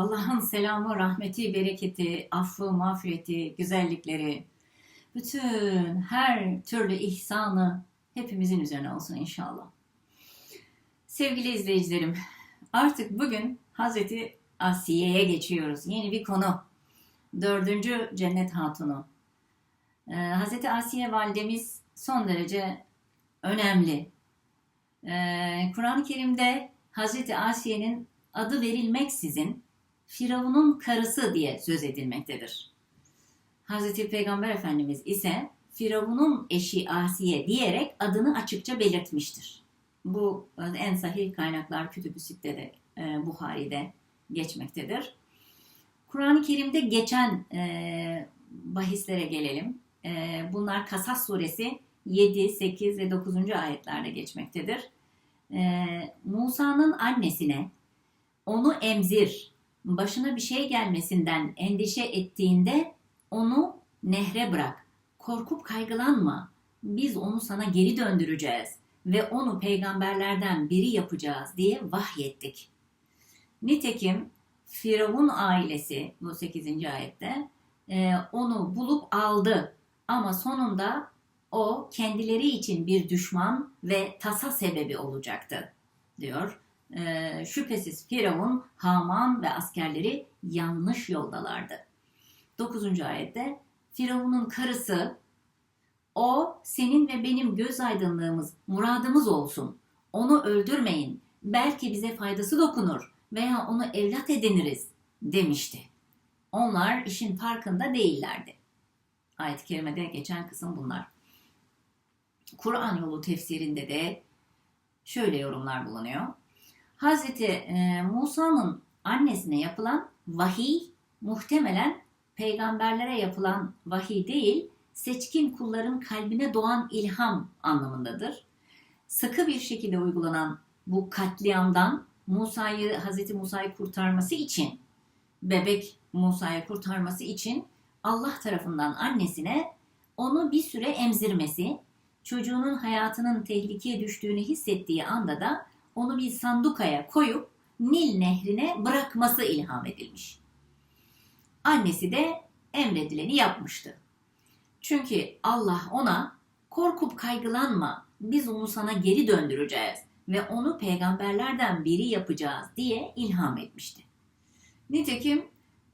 Allah'ın selamı, rahmeti, bereketi, affı, mağfireti, güzellikleri, bütün her türlü ihsanı hepimizin üzerine olsun inşallah. Sevgili izleyicilerim, artık bugün Hazreti Asiye'ye geçiyoruz. Yeni bir konu. Dördüncü Cennet Hatunu. Ee, Hazreti Asiye validemiz son derece önemli. Ee, Kur'an-ı Kerim'de Hazreti Asiye'nin adı verilmeksizin Firavun'un karısı diye söz edilmektedir. Hazreti Peygamber Efendimiz ise Firavun'un eşi Asiye diyerek adını açıkça belirtmiştir. Bu en sahih kaynaklar Kütüb-ü Sitte'de, e, Buhari'de geçmektedir. Kur'an-ı Kerim'de geçen e, bahislere gelelim. E, bunlar Kasas suresi 7, 8 ve 9. ayetlerde geçmektedir. E, Musa'nın annesine onu emzir, başına bir şey gelmesinden endişe ettiğinde onu nehre bırak. Korkup kaygılanma. Biz onu sana geri döndüreceğiz ve onu peygamberlerden biri yapacağız diye vahyettik. Nitekim Firavun ailesi bu 8. ayette e, onu bulup aldı ama sonunda o kendileri için bir düşman ve tasa sebebi olacaktı diyor. E, şüphesiz Firavun, Haman ve askerleri yanlış yoldalardı. 9. ayette Firavun'un karısı o senin ve benim göz aydınlığımız, muradımız olsun. Onu öldürmeyin. Belki bize faydası dokunur veya onu evlat ediniriz demişti. Onlar işin farkında değillerdi. Ayet-i kerimede geçen kısım bunlar. Kur'an yolu tefsirinde de şöyle yorumlar bulunuyor. Hazreti e, Musa'nın annesine yapılan vahiy muhtemelen peygamberlere yapılan vahiy değil, seçkin kulların kalbine doğan ilham anlamındadır. Sıkı bir şekilde uygulanan bu katliamdan Musa'yı, Hazreti Musa'yı kurtarması için, bebek Musa'yı kurtarması için Allah tarafından annesine onu bir süre emzirmesi, çocuğunun hayatının tehlikeye düştüğünü hissettiği anda da onu bir sandukaya koyup Nil nehrine bırakması ilham edilmiş. Annesi de emredileni yapmıştı. Çünkü Allah ona korkup kaygılanma biz onu sana geri döndüreceğiz ve onu peygamberlerden biri yapacağız diye ilham etmişti. Nitekim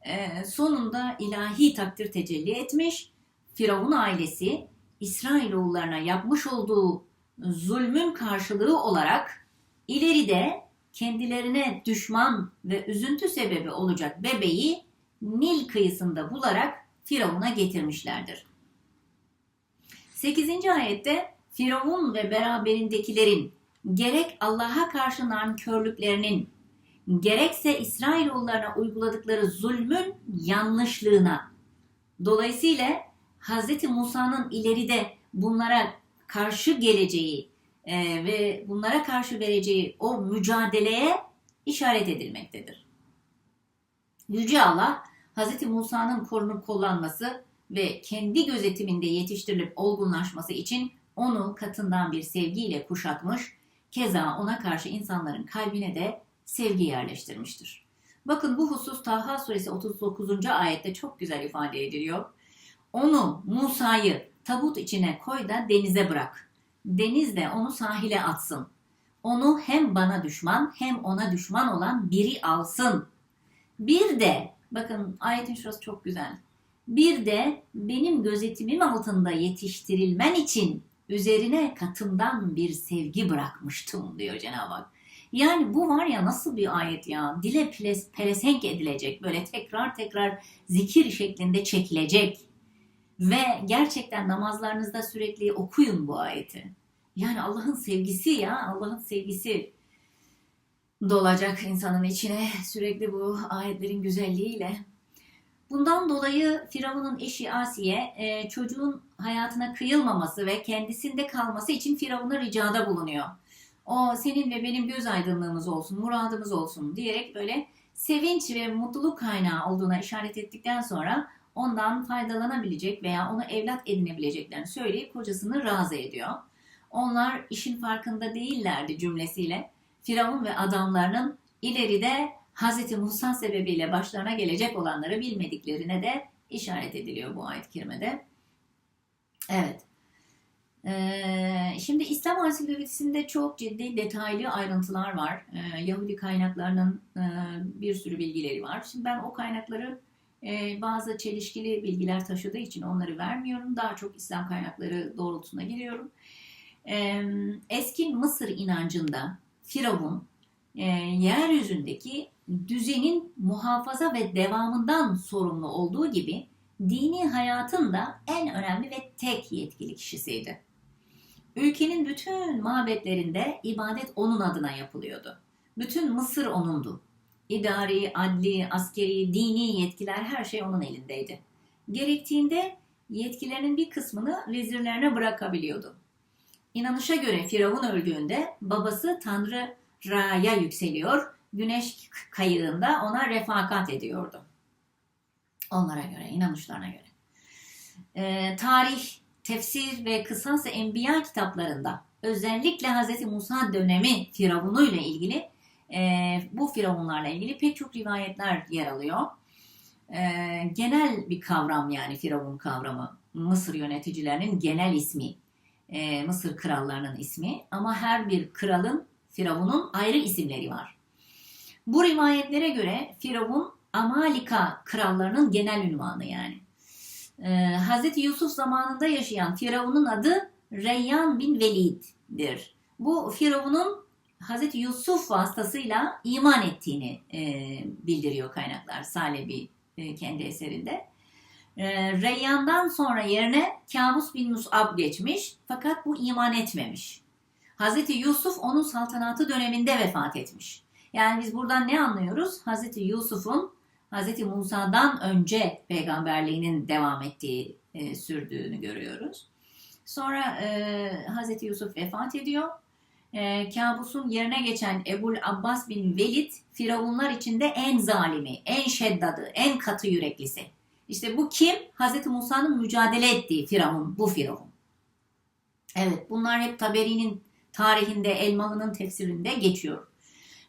e, sonunda ilahi takdir tecelli etmiş, Firavun ailesi İsrailoğullarına yapmış olduğu zulmün karşılığı olarak ileride kendilerine düşman ve üzüntü sebebi olacak bebeği Nil kıyısında bularak Firavun'a getirmişlerdir. 8. ayette Firavun ve beraberindekilerin gerek Allah'a karşı nankörlüklerinin gerekse İsrailoğullarına uyguladıkları zulmün yanlışlığına dolayısıyla Hz. Musa'nın ileride bunlara karşı geleceği e, ve bunlara karşı vereceği o mücadeleye işaret edilmektedir. Yüce Allah Hz. Musa'nın korunup kullanması ve kendi gözetiminde yetiştirilip olgunlaşması için onu katından bir sevgiyle kuşatmış, keza ona karşı insanların kalbine de sevgi yerleştirmiştir. Bakın bu husus Taha suresi 39. ayette çok güzel ifade ediliyor. Onu, Musa'yı tabut içine koy da denize bırak. Deniz de onu sahile atsın. Onu hem bana düşman hem ona düşman olan biri alsın. Bir de, bakın ayetin şurası çok güzel. Bir de benim gözetimim altında yetiştirilmen için üzerine katımdan bir sevgi bırakmıştım diyor Cenab-ı Hak. Yani bu var ya nasıl bir ayet ya. Dile pelesenk edilecek. Böyle tekrar tekrar zikir şeklinde çekilecek. Ve gerçekten namazlarınızda sürekli okuyun bu ayeti. Yani Allah'ın sevgisi ya. Allah'ın sevgisi dolacak insanın içine sürekli bu ayetlerin güzelliğiyle. Bundan dolayı Firavun'un eşi Asiye e, çocuğun hayatına kıyılmaması ve kendisinde kalması için Firavun'a ricada bulunuyor. O senin ve benim göz aydınlığımız olsun, muradımız olsun diyerek böyle sevinç ve mutluluk kaynağı olduğuna işaret ettikten sonra ondan faydalanabilecek veya onu evlat edinebileceklerini söyleyip kocasını razı ediyor. Onlar işin farkında değillerdi cümlesiyle. Firavun ve adamlarının ileride Hz. Musa sebebiyle başlarına gelecek olanları bilmediklerine de işaret ediliyor bu ayet-i kerimede. Evet. Ee, şimdi İslam ansiklopedisinde çok ciddi detaylı ayrıntılar var. Ee, Yahudi kaynaklarının e, bir sürü bilgileri var. Şimdi ben o kaynakları e, bazı çelişkili bilgiler taşıdığı için onları vermiyorum. Daha çok İslam kaynakları doğrultusuna giriyorum. Ee, eski Mısır inancında Firavun e, yeryüzündeki düzenin muhafaza ve devamından sorumlu olduğu gibi dini hayatın da en önemli ve tek yetkili kişisiydi. Ülkenin bütün mabetlerinde ibadet onun adına yapılıyordu. Bütün Mısır onundu. İdari, adli, askeri, dini yetkiler her şey onun elindeydi. Gerektiğinde yetkilerinin bir kısmını vezirlerine bırakabiliyordu. İnanışa göre Firavun öldüğünde babası Tanrı Ra'ya yükseliyor, güneş kayığında ona refakat ediyordu. Onlara göre, inanışlarına göre. Ee, tarih, tefsir ve kısas enbiya kitaplarında özellikle Hz. Musa dönemi Firavun'uyla ilgili e, bu Firavunlarla ilgili pek çok rivayetler yer alıyor. E, genel bir kavram yani Firavun kavramı. Mısır yöneticilerinin genel ismi. E, Mısır krallarının ismi. Ama her bir kralın, Firavun'un ayrı isimleri var. Bu rivayetlere göre Firavun Amalika krallarının genel ünvanı yani. Ee, Hz. Yusuf zamanında yaşayan Firavun'un adı Reyyan bin Velid'dir. Bu Firavun'un Hz. Yusuf vasıtasıyla iman ettiğini e, bildiriyor kaynaklar Salebi e, kendi eserinde. E, Reyyan'dan sonra yerine Kabus bin Mus'ab geçmiş fakat bu iman etmemiş. Hz. Yusuf onun saltanatı döneminde vefat etmiş. Yani biz buradan ne anlıyoruz? Hz. Yusuf'un Hz. Musa'dan önce peygamberliğinin devam ettiği, e, sürdüğünü görüyoruz. Sonra e, Hz. Yusuf vefat ediyor. E, Kabus'un yerine geçen Ebul Abbas bin Velid, Firavunlar içinde en zalimi, en şeddadı, en katı yüreklisi. İşte bu kim? Hz. Musa'nın mücadele ettiği Firavun, bu Firavun. Evet bunlar hep Taberi'nin tarihinde, Elmalı'nın tefsirinde geçiyor.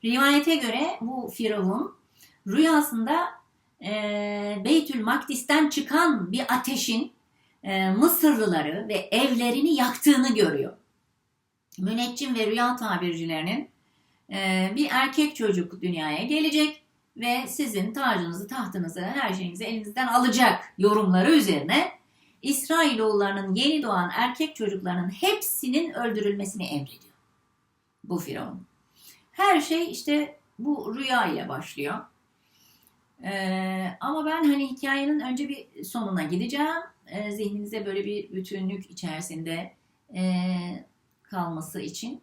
Rivayete göre bu Firavun rüyasında e, Beytül Makdis'ten çıkan bir ateşin e, Mısırlıları ve evlerini yaktığını görüyor. Müneccim ve rüya tabircilerinin e, bir erkek çocuk dünyaya gelecek ve sizin tacınızı, tahtınızı, her şeyinizi elinizden alacak yorumları üzerine İsrailoğullarının yeni doğan erkek çocuklarının hepsinin öldürülmesini emrediyor. Bu Firavun. Her şey işte bu rüya ile başlıyor. Ee, ama ben hani hikayenin önce bir sonuna gideceğim. Ee, zihninize böyle bir bütünlük içerisinde e, kalması için.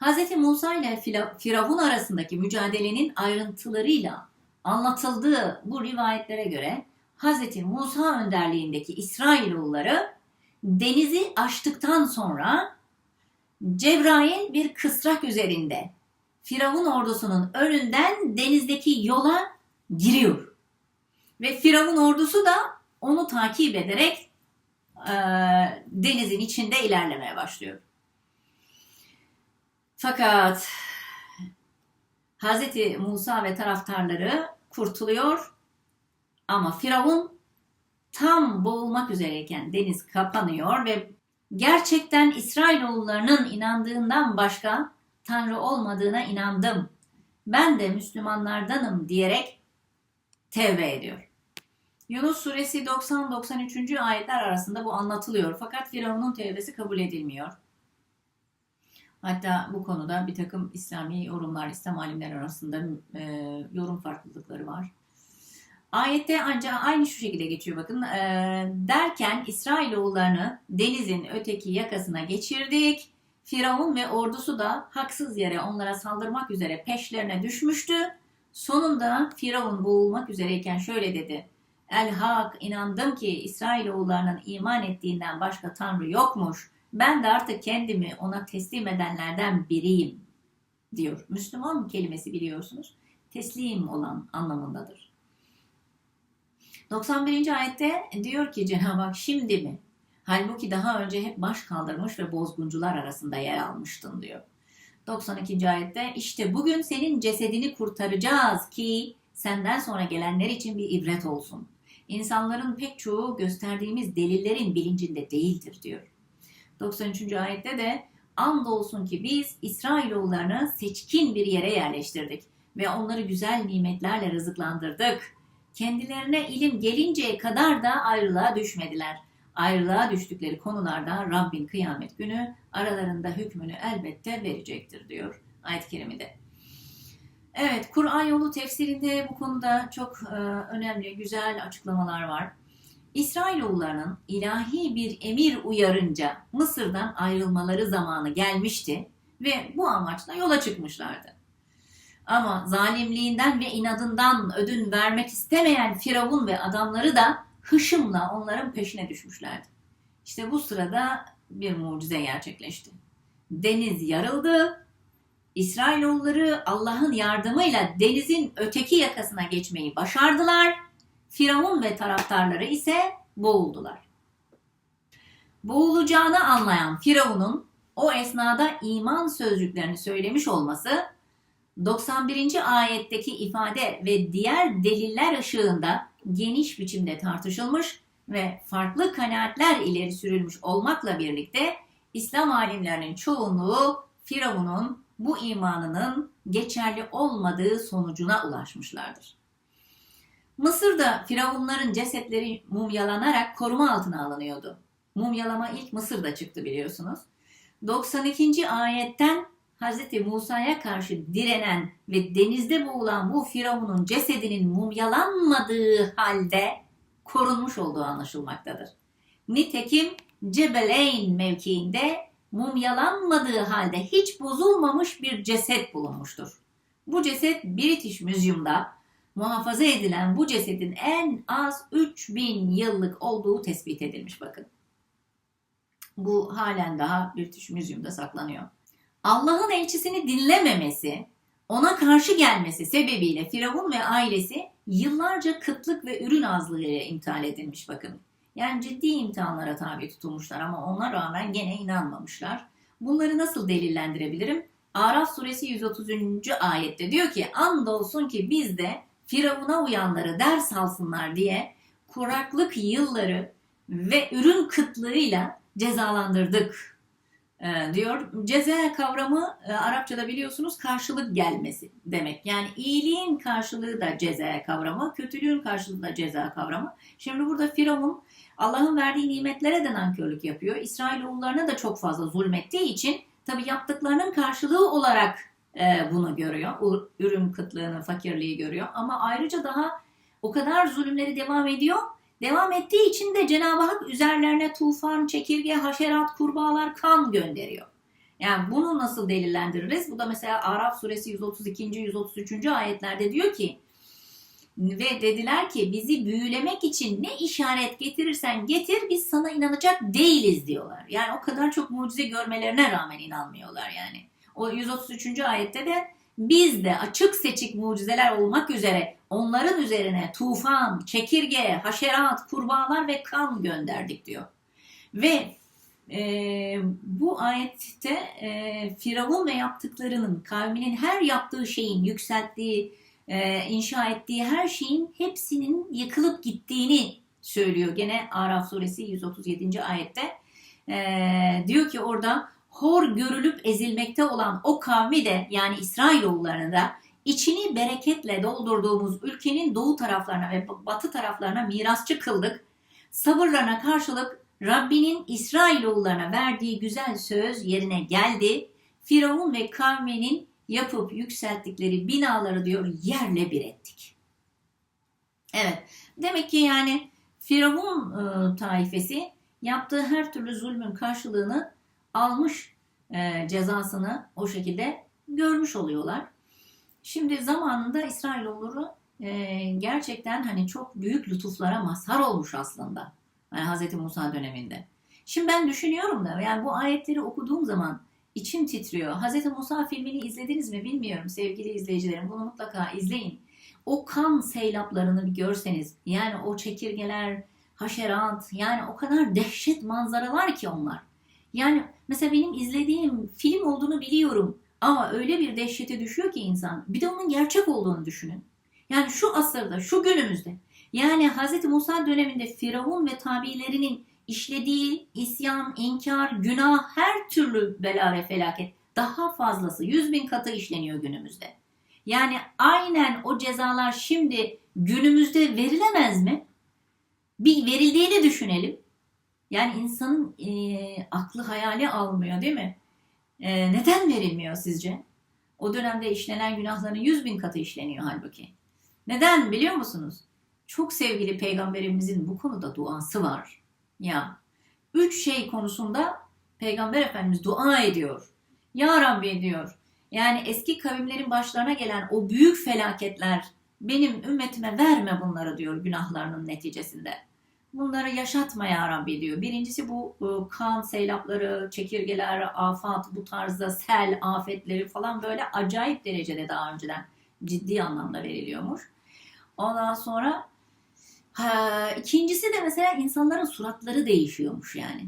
Hz. Musa ile Firavun arasındaki mücadelenin ayrıntılarıyla anlatıldığı bu rivayetlere göre Hz. Musa önderliğindeki İsrailoğulları denizi aştıktan sonra Cebrail bir kısrak üzerinde Firavun ordusunun önünden denizdeki yola giriyor. Ve Firavun ordusu da onu takip ederek e, denizin içinde ilerlemeye başlıyor. Fakat Hz. Musa ve taraftarları kurtuluyor ama Firavun tam boğulmak üzereyken deniz kapanıyor ve gerçekten İsrailoğullarının inandığından başka Tanrı olmadığına inandım. Ben de Müslümanlardanım diyerek tevbe ediyor. Yunus suresi 90-93. ayetler arasında bu anlatılıyor. Fakat Firavun'un tevbesi kabul edilmiyor. Hatta bu konuda bir takım İslami yorumlar, İslam alimler arasında e, yorum farklılıkları var. Ayette ancak aynı şu şekilde geçiyor bakın. E, derken İsrailoğullarını denizin öteki yakasına geçirdik. Firavun ve ordusu da haksız yere onlara saldırmak üzere peşlerine düşmüştü. Sonunda Firavun boğulmak üzereyken şöyle dedi. El hak inandım ki İsrailoğullarının iman ettiğinden başka tanrı yokmuş. Ben de artık kendimi ona teslim edenlerden biriyim diyor. Müslüman kelimesi biliyorsunuz. Teslim olan anlamındadır. 91. ayette diyor ki Cenab-ı Hak şimdi mi? Halbuki daha önce hep baş kaldırmış ve bozguncular arasında yer almıştın diyor. 92. ayette işte bugün senin cesedini kurtaracağız ki senden sonra gelenler için bir ibret olsun. İnsanların pek çoğu gösterdiğimiz delillerin bilincinde değildir diyor. 93. ayette de andolsun ki biz İsrailoğullarını seçkin bir yere yerleştirdik ve onları güzel nimetlerle rızıklandırdık. Kendilerine ilim gelinceye kadar da ayrılığa düşmediler. Ayrılığa düştükleri konularda Rabbin kıyamet günü aralarında hükmünü elbette verecektir diyor ayet-i kerimede. Evet, Kur'an yolu tefsirinde bu konuda çok e, önemli, güzel açıklamalar var. İsrailoğullarının ilahi bir emir uyarınca Mısır'dan ayrılmaları zamanı gelmişti ve bu amaçla yola çıkmışlardı. Ama zalimliğinden ve inadından ödün vermek istemeyen Firavun ve adamları da hışımla onların peşine düşmüşlerdi. İşte bu sırada bir mucize gerçekleşti. Deniz yarıldı. İsrailoğulları Allah'ın yardımıyla denizin öteki yakasına geçmeyi başardılar. Firavun ve taraftarları ise boğuldular. Boğulacağını anlayan Firavun'un o esnada iman sözcüklerini söylemiş olması 91. ayetteki ifade ve diğer deliller ışığında geniş biçimde tartışılmış ve farklı kanaatler ileri sürülmüş olmakla birlikte İslam alimlerinin çoğunluğu Firavun'un bu imanının geçerli olmadığı sonucuna ulaşmışlardır. Mısır'da Firavunların cesetleri mumyalanarak koruma altına alınıyordu. Mumyalama ilk Mısır'da çıktı biliyorsunuz. 92. ayetten Hz. Musa'ya karşı direnen ve denizde boğulan bu Firavun'un cesedinin mumyalanmadığı halde korunmuş olduğu anlaşılmaktadır. Nitekim Cebeleyn mevkiinde mumyalanmadığı halde hiç bozulmamış bir ceset bulunmuştur. Bu ceset British Museum'da muhafaza edilen bu cesedin en az 3000 yıllık olduğu tespit edilmiş bakın. Bu halen daha British Museum'da saklanıyor. Allah'ın elçisini dinlememesi, ona karşı gelmesi sebebiyle Firavun ve ailesi yıllarca kıtlık ve ürün azlığı ile imtihan edilmiş bakın. Yani ciddi imtihanlara tabi tutulmuşlar ama ona rağmen gene inanmamışlar. Bunları nasıl delillendirebilirim? Araf suresi 130. ayette diyor ki andolsun ki biz de Firavun'a uyanları ders alsınlar diye kuraklık yılları ve ürün kıtlığıyla cezalandırdık diyor. Ceza kavramı e, Arapçada biliyorsunuz karşılık gelmesi demek. Yani iyiliğin karşılığı da ceza kavramı, kötülüğün karşılığı da ceza kavramı. Şimdi burada Firavun Allah'ın verdiği nimetlere de nankörlük yapıyor. İsrailoğullarına da çok fazla zulmettiği için tabi yaptıklarının karşılığı olarak e, bunu görüyor. Ürün kıtlığını, fakirliği görüyor. Ama ayrıca daha o kadar zulümleri devam ediyor. Devam ettiği için de Cenab-ı Hak üzerlerine tufan, çekirge, haşerat, kurbağalar, kan gönderiyor. Yani bunu nasıl delillendiririz? Bu da mesela Araf suresi 132. 133. ayetlerde diyor ki ve dediler ki bizi büyülemek için ne işaret getirirsen getir biz sana inanacak değiliz diyorlar. Yani o kadar çok mucize görmelerine rağmen inanmıyorlar yani. O 133. ayette de biz de açık seçik mucizeler olmak üzere onların üzerine tufan, çekirge, haşerat, kurbağalar ve kan gönderdik diyor. Ve e, bu ayette e, Firavun ve yaptıklarının kavminin her yaptığı şeyin yükselttiği, e, inşa ettiği her şeyin hepsinin yıkılıp gittiğini söylüyor. Gene Araf suresi 137. ayette e, diyor ki orada hor görülüp ezilmekte olan o kavmi de yani İsrailoğullarını da içini bereketle doldurduğumuz ülkenin doğu taraflarına ve batı taraflarına mirasçı kıldık. Sabırlarına karşılık Rabbinin İsrailoğullarına verdiği güzel söz yerine geldi. Firavun ve kavminin yapıp yükselttikleri binaları diyor yerle bir ettik. Evet demek ki yani Firavun e, taifesi yaptığı her türlü zulmün karşılığını almış e, cezasını o şekilde görmüş oluyorlar. Şimdi zamanında İsrailoğulları e, gerçekten hani çok büyük lütuflara mazhar olmuş aslında. Yani Hz. Musa döneminde. Şimdi ben düşünüyorum da yani bu ayetleri okuduğum zaman içim titriyor. Hz. Musa filmini izlediniz mi bilmiyorum sevgili izleyicilerim. Bunu mutlaka izleyin. O kan seylaplarını bir görseniz yani o çekirgeler, haşerat yani o kadar dehşet manzaralar ki onlar. Yani mesela benim izlediğim film olduğunu biliyorum. Ama öyle bir dehşete düşüyor ki insan. Bir de onun gerçek olduğunu düşünün. Yani şu asırda, şu günümüzde. Yani Hz. Musa döneminde Firavun ve tabilerinin işlediği isyan, inkar, günah, her türlü bela ve felaket daha fazlası, yüz bin katı işleniyor günümüzde. Yani aynen o cezalar şimdi günümüzde verilemez mi? Bir verildiğini düşünelim. Yani insanın e, aklı hayali almıyor değil mi? E, neden verilmiyor sizce? O dönemde işlenen günahların yüz bin katı işleniyor halbuki. Neden biliyor musunuz? Çok sevgili peygamberimizin bu konuda duası var. Ya üç şey konusunda peygamber efendimiz dua ediyor. Ya Rabbi diyor. Yani eski kavimlerin başlarına gelen o büyük felaketler benim ümmetime verme bunları diyor günahlarının neticesinde. Bunları yaşatma ya Rabbi diyor. Birincisi bu e, kan seylapları, çekirgeler, afat, bu tarzda sel afetleri falan böyle acayip derecede daha önceden ciddi anlamda veriliyormuş. Ondan sonra ha, ikincisi de mesela insanların suratları değişiyormuş yani.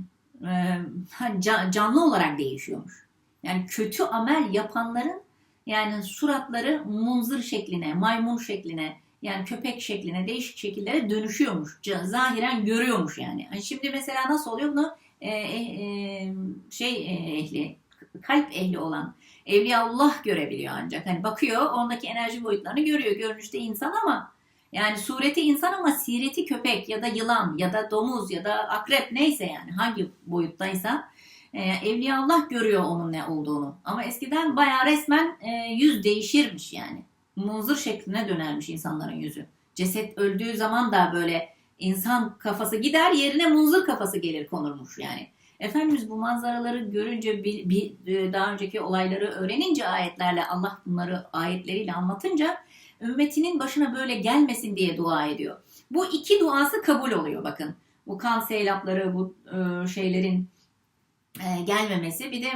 Ca- canlı olarak değişiyormuş. Yani kötü amel yapanların yani suratları munzır şekline, maymun şekline, yani köpek şekline, değişik şekillere dönüşüyormuş. Zahiren görüyormuş yani. Hani şimdi mesela nasıl oluyor bunu e, e, e, şey e, ehli, kalp ehli olan Evliyaullah görebiliyor ancak. Hani bakıyor ondaki enerji boyutlarını görüyor. Görünüşte insan ama yani sureti insan ama sireti köpek ya da yılan ya da domuz ya da akrep neyse yani hangi boyuttaysa e, Evliyaullah görüyor onun ne olduğunu. Ama eskiden bayağı resmen e, yüz değişirmiş yani. Munzır şekline dönermiş insanların yüzü. Ceset öldüğü zaman da böyle insan kafası gider yerine munzır kafası gelir konurmuş yani. Efendimiz bu manzaraları görünce bir, bir, e, daha önceki olayları öğrenince ayetlerle Allah bunları ayetleriyle anlatınca ümmetinin başına böyle gelmesin diye dua ediyor. Bu iki duası kabul oluyor bakın. Bu kan seylapları, bu e, şeylerin e, gelmemesi, bir de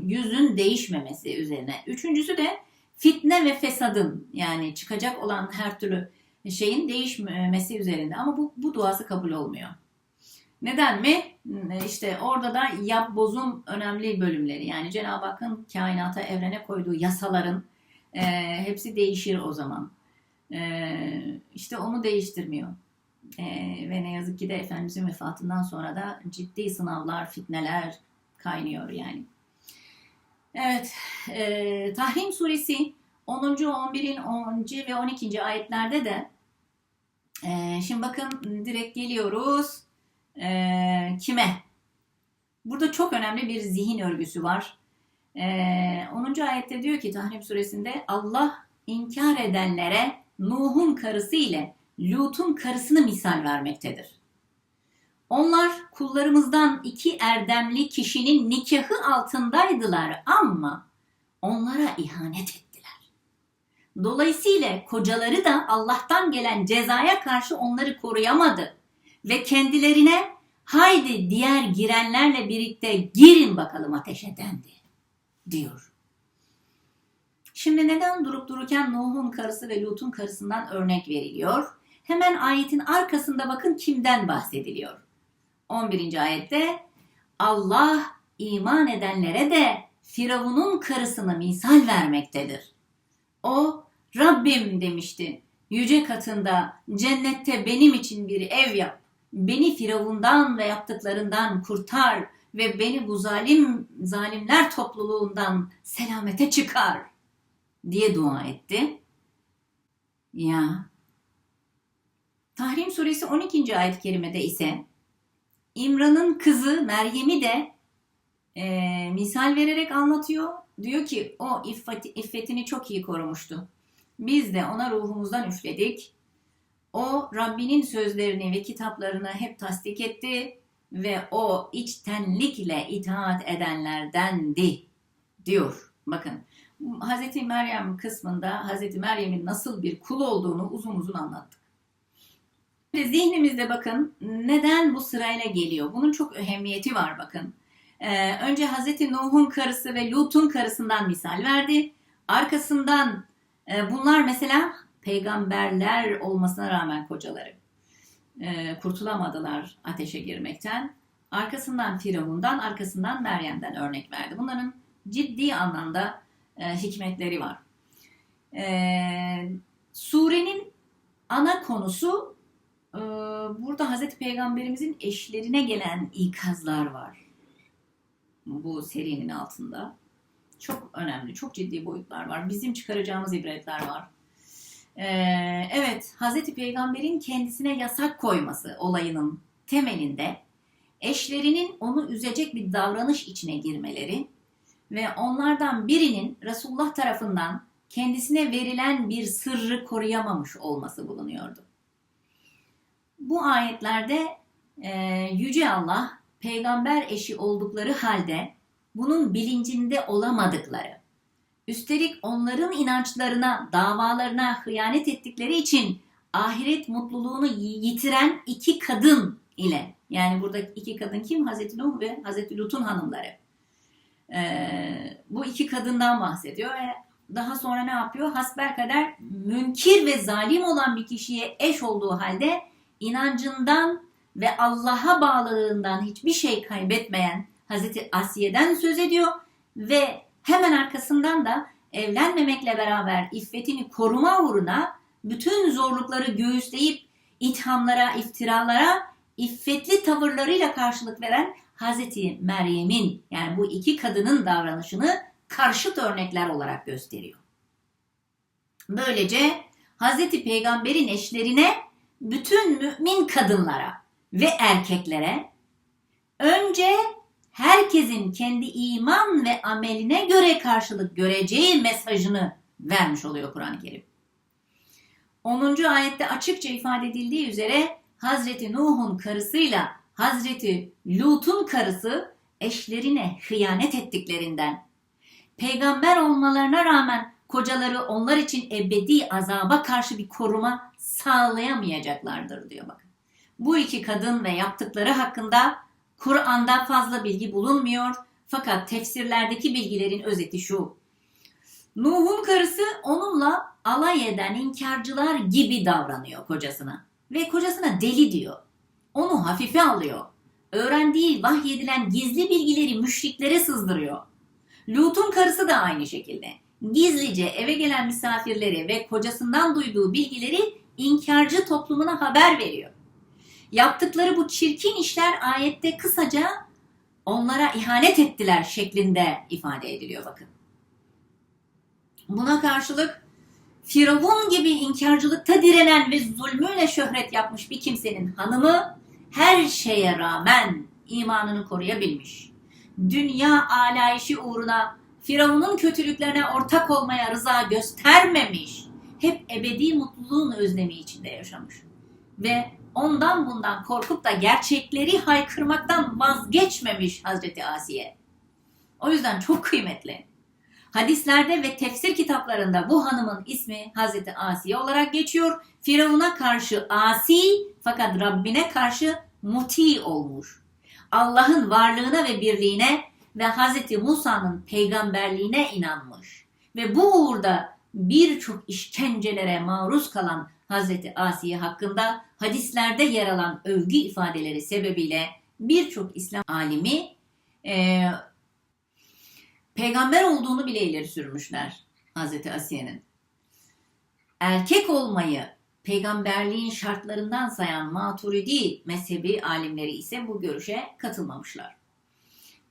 yüzün değişmemesi üzerine. Üçüncüsü de fitne ve fesadın yani çıkacak olan her türlü şeyin değişmemesi üzerinde. Ama bu, bu duası kabul olmuyor. Neden mi? İşte orada da yap bozum önemli bölümleri. Yani Cenab-ı Hakk'ın kainata, evrene koyduğu yasaların e, hepsi değişir o zaman. E, işte onu değiştirmiyor. E, ve ne yazık ki de Efendimizin vefatından sonra da ciddi sınavlar, fitneler kaynıyor yani. Evet, e, Tahrim suresi 10. 11. 10. ve 12. ayetlerde de e, şimdi bakın direkt geliyoruz e, kime? Burada çok önemli bir zihin örgüsü var. E, 10. ayette diyor ki Tahrim suresinde Allah inkar edenlere Nuh'un karısı ile Lut'un karısını misal vermektedir. Onlar kullarımızdan iki erdemli kişinin nikahı altındaydılar ama onlara ihanet ettiler. Dolayısıyla kocaları da Allah'tan gelen cezaya karşı onları koruyamadı ve kendilerine haydi diğer girenlerle birlikte girin bakalım ateşe dendi diyor. Şimdi neden durup dururken Nuh'un karısı ve Lut'un karısından örnek veriliyor? Hemen ayetin arkasında bakın kimden bahsediliyor. 11. ayette Allah iman edenlere de Firavun'un karısını misal vermektedir. O Rabbim demişti. Yüce katında cennette benim için bir ev yap. Beni Firavundan ve yaptıklarından kurtar ve beni bu zalim zalimler topluluğundan selamete çıkar diye dua etti. Ya. Tahrim suresi 12. ayet-i kerimede ise İmran'ın kızı Meryem'i de e, misal vererek anlatıyor. Diyor ki o iffeti, iffetini çok iyi korumuştu. Biz de ona ruhumuzdan üfledik. O Rabbinin sözlerini ve kitaplarını hep tasdik etti ve o içtenlikle itaat edenlerdendi diyor. Bakın Hz. Meryem kısmında Hz. Meryem'in nasıl bir kul olduğunu uzun uzun anlattık. Zihnimizde bakın neden bu sırayla geliyor? Bunun çok ehemmiyeti var bakın. Ee, önce Hz. Nuh'un karısı ve Lut'un karısından misal verdi. Arkasından e, bunlar mesela peygamberler olmasına rağmen kocaları e, kurtulamadılar ateşe girmekten. Arkasından Firavun'dan, arkasından Meryem'den örnek verdi. Bunların ciddi anlamda e, hikmetleri var. E, surenin ana konusu burada Hazreti Peygamberimizin eşlerine gelen ikazlar var. Bu serinin altında. Çok önemli, çok ciddi boyutlar var. Bizim çıkaracağımız ibretler var. E, evet, Hazreti Peygamber'in kendisine yasak koyması olayının temelinde eşlerinin onu üzecek bir davranış içine girmeleri ve onlardan birinin Resulullah tarafından kendisine verilen bir sırrı koruyamamış olması bulunuyordu. Bu ayetlerde e, Yüce Allah peygamber eşi oldukları halde bunun bilincinde olamadıkları, üstelik onların inançlarına, davalarına hıyanet ettikleri için ahiret mutluluğunu yitiren iki kadın ile yani burada iki kadın kim? Hazreti Nuh ve Hazreti Lut'un hanımları. Ee, bu iki kadından bahsediyor ve daha sonra ne yapıyor? Hasbelkader münkir ve zalim olan bir kişiye eş olduğu halde inancından ve Allah'a bağlılığından hiçbir şey kaybetmeyen Hazreti Asiye'den söz ediyor ve hemen arkasından da evlenmemekle beraber iffetini koruma uğruna bütün zorlukları göğüsleyip ithamlara, iftiralara iffetli tavırlarıyla karşılık veren Hazreti Meryem'in yani bu iki kadının davranışını karşıt örnekler olarak gösteriyor. Böylece Hazreti Peygamber'in eşlerine bütün mümin kadınlara ve erkeklere önce herkesin kendi iman ve ameline göre karşılık göreceği mesajını vermiş oluyor Kur'an-ı Kerim. 10. ayette açıkça ifade edildiği üzere Hazreti Nuh'un karısıyla Hazreti Lut'un karısı eşlerine hıyanet ettiklerinden, peygamber olmalarına rağmen kocaları onlar için ebedi azaba karşı bir koruma sağlayamayacaklardır diyor bakın. Bu iki kadın ve yaptıkları hakkında Kur'an'da fazla bilgi bulunmuyor fakat tefsirlerdeki bilgilerin özeti şu. Nuh'un karısı onunla alay eden inkarcılar gibi davranıyor kocasına ve kocasına deli diyor. Onu hafife alıyor. Öğrendiği, vahyedilen gizli bilgileri müşriklere sızdırıyor. Lut'un karısı da aynı şekilde. Gizlice eve gelen misafirleri ve kocasından duyduğu bilgileri inkarcı toplumuna haber veriyor. Yaptıkları bu çirkin işler ayette kısaca onlara ihanet ettiler şeklinde ifade ediliyor bakın. Buna karşılık Firavun gibi inkarcılıkta direnen ve zulmüyle şöhret yapmış bir kimsenin hanımı her şeye rağmen imanını koruyabilmiş. Dünya alayişi uğruna Firavun'un kötülüklerine ortak olmaya rıza göstermemiş. Hep ebedi mutluluğun özlemi içinde yaşamış. Ve ondan bundan korkup da gerçekleri haykırmaktan vazgeçmemiş Hazreti Asiye. O yüzden çok kıymetli. Hadislerde ve tefsir kitaplarında bu hanımın ismi Hazreti Asiye olarak geçiyor. Firavun'a karşı asi fakat Rabbine karşı muti olmuş. Allah'ın varlığına ve birliğine ve Hazreti Musa'nın peygamberliğine inanmış. Ve bu uğurda birçok işkencelere maruz kalan Hazreti Asiye hakkında hadislerde yer alan övgü ifadeleri sebebiyle birçok İslam alimi e, peygamber olduğunu bile ileri sürmüşler Hazreti Asiye'nin. Erkek olmayı peygamberliğin şartlarından sayan Maturidi mezhebi alimleri ise bu görüşe katılmamışlar.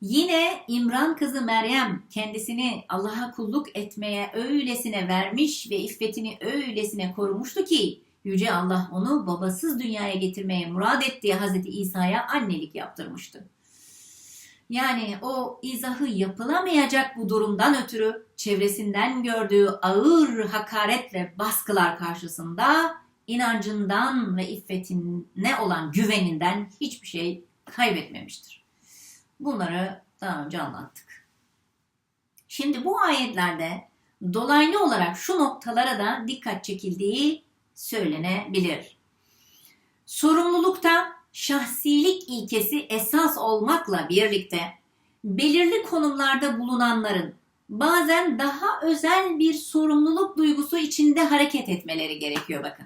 Yine İmran kızı Meryem kendisini Allah'a kulluk etmeye öylesine vermiş ve iffetini öylesine korumuştu ki Yüce Allah onu babasız dünyaya getirmeye murad ettiği Hazreti İsa'ya annelik yaptırmıştı. Yani o izahı yapılamayacak bu durumdan ötürü çevresinden gördüğü ağır hakaret ve baskılar karşısında inancından ve iffetine olan güveninden hiçbir şey kaybetmemiştir. Bunları daha önce anlattık. Şimdi bu ayetlerde dolaylı olarak şu noktalara da dikkat çekildiği söylenebilir. Sorumlulukta şahsilik ilkesi esas olmakla birlikte belirli konumlarda bulunanların bazen daha özel bir sorumluluk duygusu içinde hareket etmeleri gerekiyor bakın.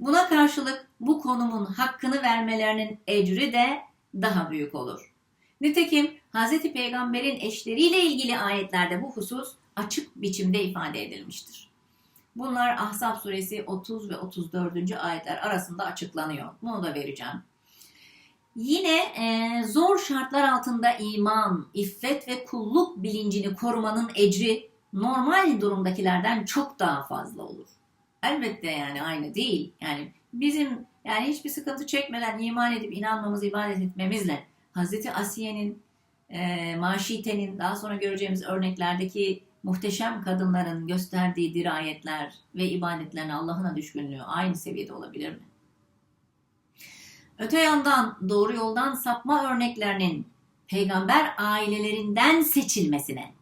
Buna karşılık bu konumun hakkını vermelerinin ecri de daha büyük olur. Nitekim Hz. Peygamber'in eşleriyle ilgili ayetlerde bu husus açık biçimde ifade edilmiştir. Bunlar Ahzab suresi 30 ve 34. ayetler arasında açıklanıyor. Bunu da vereceğim. Yine e, zor şartlar altında iman, iffet ve kulluk bilincini korumanın ecri normal durumdakilerden çok daha fazla olur. Elbette yani aynı değil. Yani bizim yani hiçbir sıkıntı çekmeden iman edip inanmamız, ibadet etmemizle Hazreti Asiye'nin, e, Maşite'nin daha sonra göreceğimiz örneklerdeki muhteşem kadınların gösterdiği dirayetler ve ibadetlerine Allah'ına düşkünlüğü aynı seviyede olabilir mi? Öte yandan doğru yoldan sapma örneklerinin peygamber ailelerinden seçilmesine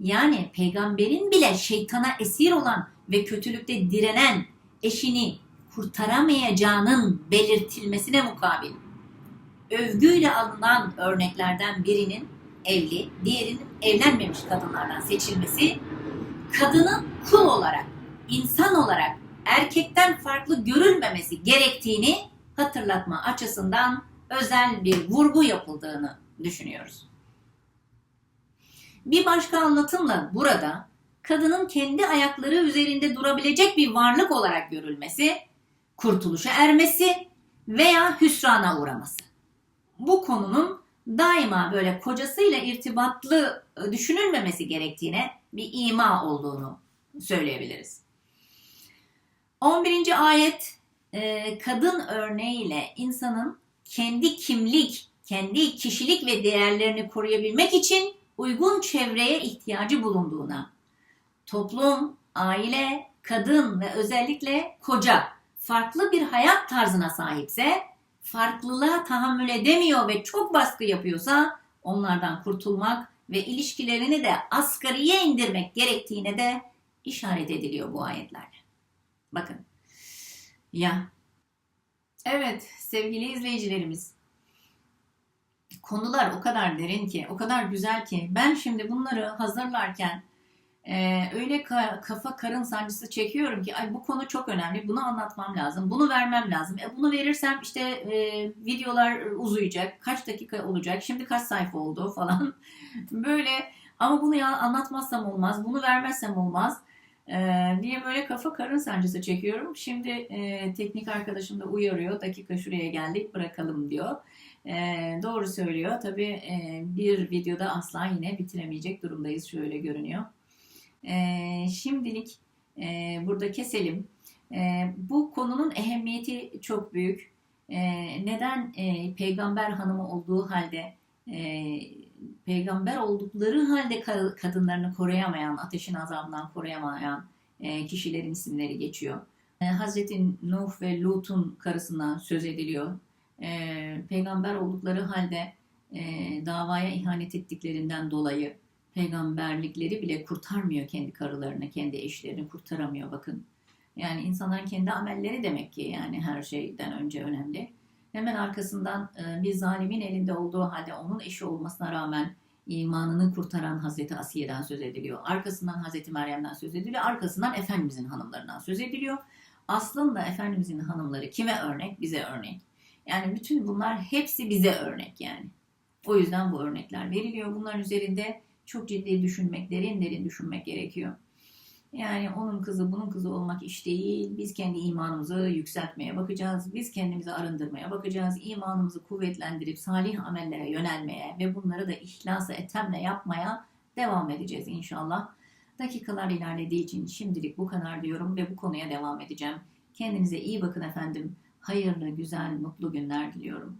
yani peygamberin bile şeytana esir olan ve kötülükte direnen eşini kurtaramayacağının belirtilmesine mukabil övgüyle alınan örneklerden birinin evli, diğerinin evlenmemiş kadınlardan seçilmesi kadının kul olarak, insan olarak erkekten farklı görülmemesi gerektiğini hatırlatma açısından özel bir vurgu yapıldığını düşünüyoruz. Bir başka anlatımla burada kadının kendi ayakları üzerinde durabilecek bir varlık olarak görülmesi, kurtuluşa ermesi veya hüsrana uğraması. Bu konunun daima böyle kocasıyla irtibatlı e, düşünülmemesi gerektiğine bir ima olduğunu söyleyebiliriz. 11. ayet e, kadın örneğiyle insanın kendi kimlik, kendi kişilik ve değerlerini koruyabilmek için uygun çevreye ihtiyacı bulunduğuna, toplum, aile, kadın ve özellikle koca farklı bir hayat tarzına sahipse, farklılığa tahammül edemiyor ve çok baskı yapıyorsa onlardan kurtulmak ve ilişkilerini de asgariye indirmek gerektiğine de işaret ediliyor bu ayetlerde. Bakın. Ya. Evet sevgili izleyicilerimiz. Konular o kadar derin ki, o kadar güzel ki ben şimdi bunları hazırlarken ee, öyle ka- kafa karın sancısı çekiyorum ki ay bu konu çok önemli. Bunu anlatmam lazım. Bunu vermem lazım. E, bunu verirsem işte e, videolar uzayacak. Kaç dakika olacak? Şimdi kaç sayfa oldu falan. böyle ama bunu ya anlatmazsam olmaz. Bunu vermezsem olmaz. Ee, diye böyle kafa karın sancısı çekiyorum. Şimdi e, teknik arkadaşım da uyarıyor. Dakika şuraya geldik bırakalım diyor. E, doğru söylüyor. Tabii e, bir videoda asla yine bitiremeyecek durumdayız. Şöyle görünüyor. E, şimdilik e, burada keselim. E, bu konunun ehemmiyeti çok büyük. E, neden e, peygamber hanımı olduğu halde e, peygamber oldukları halde kadınlarını koruyamayan, ateşin azabından koruyamayan e, kişilerin isimleri geçiyor. E, Hazreti Nuh ve Lut'un karısından söz ediliyor. E, peygamber oldukları halde e, davaya ihanet ettiklerinden dolayı peygamberlikleri bile kurtarmıyor kendi karılarını, kendi eşlerini kurtaramıyor bakın. Yani insanların kendi amelleri demek ki yani her şeyden önce önemli. Hemen arkasından e, bir zalimin elinde olduğu halde onun eşi olmasına rağmen imanını kurtaran Hazreti Asiye'den söz ediliyor. Arkasından Hazreti Meryem'den söz ediliyor. Arkasından Efendimizin hanımlarından söz ediliyor. Aslında Efendimizin hanımları kime örnek? Bize örnek. Yani bütün bunlar hepsi bize örnek yani. O yüzden bu örnekler veriliyor. Bunların üzerinde çok ciddi düşünmek, derin derin düşünmek gerekiyor. Yani onun kızı bunun kızı olmak iş değil. Biz kendi imanımızı yükseltmeye bakacağız. Biz kendimizi arındırmaya bakacağız. İmanımızı kuvvetlendirip salih amellere yönelmeye ve bunları da ihlasla etemle yapmaya devam edeceğiz inşallah. Dakikalar ilerlediği için şimdilik bu kadar diyorum ve bu konuya devam edeceğim. Kendinize iyi bakın efendim. Hayırlı, güzel, mutlu günler diliyorum.